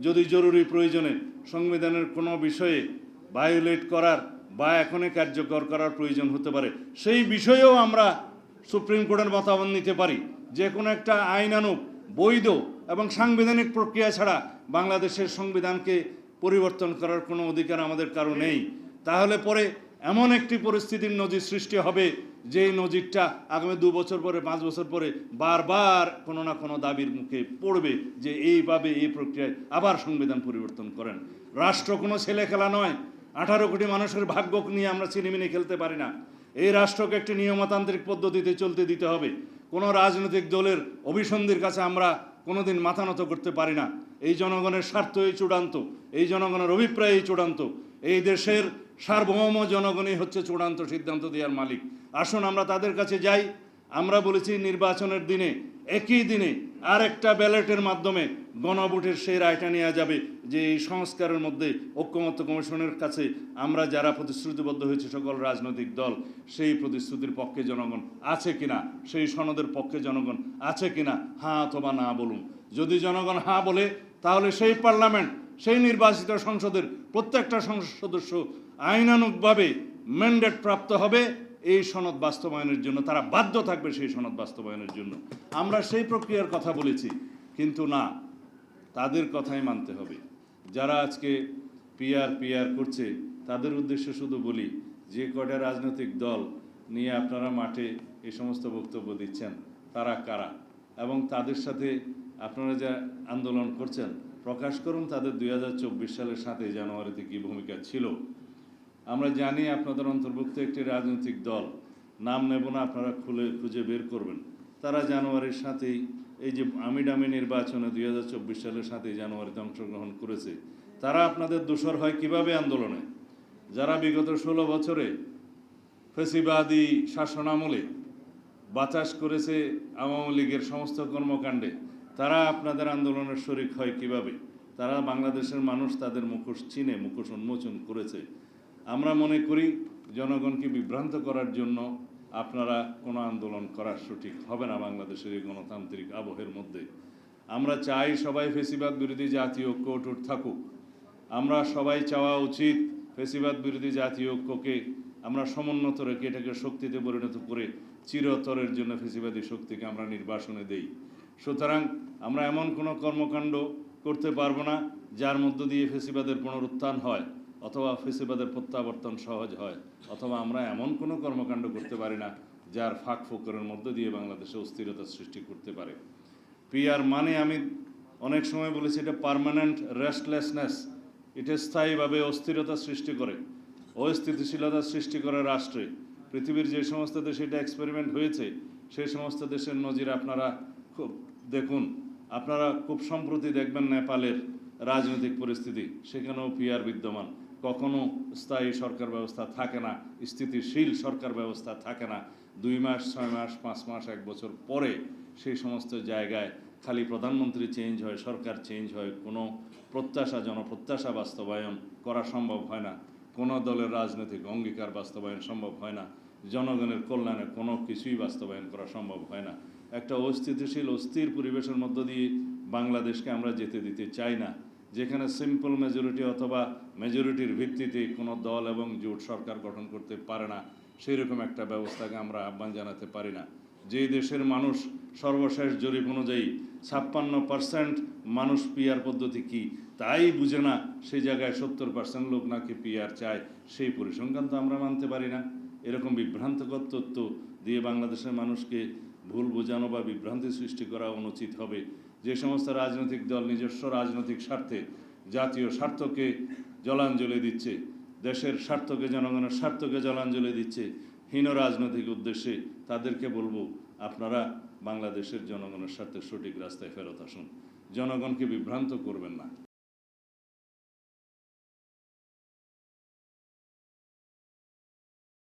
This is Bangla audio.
যদি জরুরি প্রয়োজনে সংবিধানের কোনো বিষয়ে ভায়োলেট করার বা এখনই কার্যকর করার প্রয়োজন হতে পারে, সেই বিষয়েও আমরা সুপ্রিম কোর্টের মতামত নিতে পারি। যে কোনো একটা আইনানুগ বৈধ এবং সাংবিধানিক প্রক্রিয়া ছাড়া বাংলাদেশের সংবিধানকে পরিবর্তন করার কোনো অধিকার আমাদের কারও নেই। তাহলে পরে এমন একটি পরিস্থিতির নজির সৃষ্টি হবে যে নজিরটা আগামী দু বছর পরে, পাঁচ বছর পরে বারবার কোনো না কোনো দাবির মুখে পড়বে যে এইভাবে এই প্রক্রিয়ায় আবার সংবিধান পরিবর্তন করেন। রাষ্ট্র কোনো ছেলে খেলা নয়। আঠারো কোটি মানুষের ভাগ্য নিয়ে আমরা চিনিমিনি খেলতে পারি না। এই রাষ্ট্রকে একটি নিয়মতান্ত্রিক পদ্ধতিতে চলতে দিতে হবে। কোনো রাজনৈতিক দলের অভিসন্ধির কাছে আমরা কোনোদিন মাথা নত করতে পারি না। এই জনগণের স্বার্থ এই চূড়ান্ত। এই জনগণের অভিপ্রায় এই চূড়ান্ত। এই দেশের সার্বভৌম জনগণই হচ্ছে চূড়ান্ত সিদ্ধান্ত দেওয়ার মালিক। আসুন আমরা তাদের কাছে যাই। আমরা বলেছি, নির্বাচনের দিনে, একই দিনে আর একটা ব্যালটের মাধ্যমে গণভোটের সেই রায়টা নেওয়া যাবে যে এই সংস্কারের মধ্যে ঐক্যমত্য কমিশনের কাছে আমরা যারা প্রতিশ্রুতিবদ্ধ হয়েছে সকল রাজনৈতিক দল, সেই প্রতিশ্রুতির পক্ষে জনগণ আছে কিনা, সেই সনদের পক্ষে জনগণ আছে কিনা হ্যাঁ অথবা না বলুন। যদি জনগণ হ্যাঁ বলে, তাহলে সেই পার্লামেন্ট সেই নির্বাচিত সংসদের প্রত্যেকটা সংসদ সদস্য আইনানুগভাবে ম্যান্ডেট প্রাপ্ত হবে। এই সনদ বাস্তবায়নের জন্য তারা বাধ্য থাকবে সেই সনদ বাস্তবায়নের জন্য। আমরা সেই প্রক্রিয়ার কথা বলেছি, কিন্তু না, তাদের কথাই মানতে হবে। যারা আজকে পিয়ার পিয়ার করছে, তাদের উদ্দেশ্যে শুধু বলি, যে কয়টা রাজনৈতিক দল নিয়ে আপনারা মাঠে এই সমস্ত বক্তব্য দিচ্ছেন, তারা কারা? এবং তাদের সাথে আপনারা যা আন্দোলন করছেন, প্রকাশ করুন, তাদের দুই হাজার চব্বিশ সালের সাতই জানুয়ারিতে কী ভূমিকা ছিল। আমরা জানি আপনাদের অন্তর্ভুক্ত একটি রাজনৈতিক দল। নাম নেব না, আপনারা খুলে খুঁজে বের করবেন। তারা জানুয়ারির সাথেই এই যে আমিডামি নির্বাচনে দুই হাজার চব্বিশ সালের সাথেই জানুয়ারিতে অংশগ্রহণ করেছে, তারা আপনাদের দোষর হয় কীভাবে আন্দোলনে? যারা বিগত ষোলো বছরে ফেসিবাদী শাসনামলে বাতাস করেছে আওয়ামী লীগের সমস্ত কর্মকাণ্ডে তারা আপনাদের আন্দোলনের শরিক হয় কীভাবে? তারা বাংলাদেশের মানুষ, তাদের মুখোশ চিনে, মুখোশ উন্মোচন করেছে। আমরা মনে করি, জনগণকে বিভ্রান্ত করার জন্য আপনারা কোনো আন্দোলন করা সঠিক হবে না বাংলাদেশের এই গণতান্ত্রিক আবহের মধ্যে। আমরা চাই সবাই ফেসিবাদ বিরোধী জাতীয় ঐক্য অটুট থাকুক। আমরা সবাই চাওয়া উচিত ফেসিবাদ বিরোধী জাতীয় ঐক্যকে আমরা সমুন্নত রেখে এটাকে শক্তিতে পরিণত করে চিরতরের জন্য ফেসিবাদী শক্তিকে আমরা নির্বাসনে দেই। সুতরাং আমরা এমন কোনো কর্মকাণ্ড করতে পারব না, যার মধ্য দিয়ে ফেসিবাদের পুনরুত্থান হয়, অথবা ফেসিবাদের প্রত্যাবর্তন সহজ হয়, অথবা আমরা এমন কোনো কর্মকাণ্ড করতে পারি না, যার ফাঁক ফোকরের মধ্য দিয়ে বাংলাদেশে অস্থিরতা সৃষ্টি করতে পারে। পিআর মানে আমি অনেক সময় বলেছি, এটা পার্মানেন্ট রেস্টলেসনেস। এটা স্থায়ীভাবে অস্থিরতা সৃষ্টি করে, অস্থিতিশীলতা সৃষ্টি করে রাষ্ট্রে। পৃথিবীর যে সমস্ত দেশে এটা এক্সপেরিমেন্ট হয়েছে সেই সমস্ত দেশের নজির আপনারা দেখুন, আপনারা খুব সম্প্রতি দেখবেন নেপালের রাজনৈতিক পরিস্থিতি, সেখানেও পিআর বিদ্যমান। কখনো স্থায়ী সরকার ব্যবস্থা থাকে না, স্থিতিশীল সরকার ব্যবস্থা থাকে না। দুই মাস, ছয় মাস, পাঁচ মাস, এক বছর পরে সেই সমস্ত জায়গায় খালি প্রধানমন্ত্রী চেঞ্জ হয়, সরকার চেঞ্জ হয়, কোনো প্রত্যাশা, জনপ্রত্যাশা বাস্তবায়ন করা সম্ভব হয় না। কোনো দলের রাজনৈতিক অঙ্গীকার বাস্তবায়ন সম্ভব হয় না। জনগণের কল্যাণে কোনো কিছুই বাস্তবায়ন করা সম্ভব হয় না। একটা অস্থিতিশীল, অস্থির পরিবেশের মধ্য দিয়ে বাংলাদেশকে আমরা যেতে দিতে চাই না। যেখানে সিম্পল মেজরিটি অথবা মেজরিটির ভিত্তিতে কোনো দল এবং জোট সরকার গঠন করতে পারে না সেই রকম একটা ব্যবস্থাকে আমরা আহ্বান জানাতে পারি না। যে দেশের মানুষ সর্বশেষ জরিপ অনুযায়ী ছাপ্পান্ন পার্সেন্ট মানুষ পিয়ার পদ্ধতি কি, তাই বুঝে না সেই জায়গায় সত্তর পার্সেন্ট লোক নাকি পিআর চায়, সেই পরিসংখ্যান তো আমরা মানতে পারি না। এরকম বিভ্রান্তকর তথ্য দিয়ে বাংলাদেশের মানুষকে ভুল বোঝানো বা বিভ্রান্তি সৃষ্টি করা অনুচিত হবে। যে সমস্ত রাজনৈতিক দল নিজস্ব রাজনৈতিক স্বার্থে জাতীয় স্বার্থকে জলাঞ্জলি দিচ্ছে, দেশের স্বার্থকে, জনগণের স্বার্থকে জলাঞ্জলি দিচ্ছে, হীন রাজনৈতিক উদ্দেশ্যে তাদেরকে বলব, আপনারা বাংলাদেশের জনগণের স্বার্থে সঠিক রাস্তায় ফেরত আসুন। জনগণকে বিভ্রান্ত করবেন না।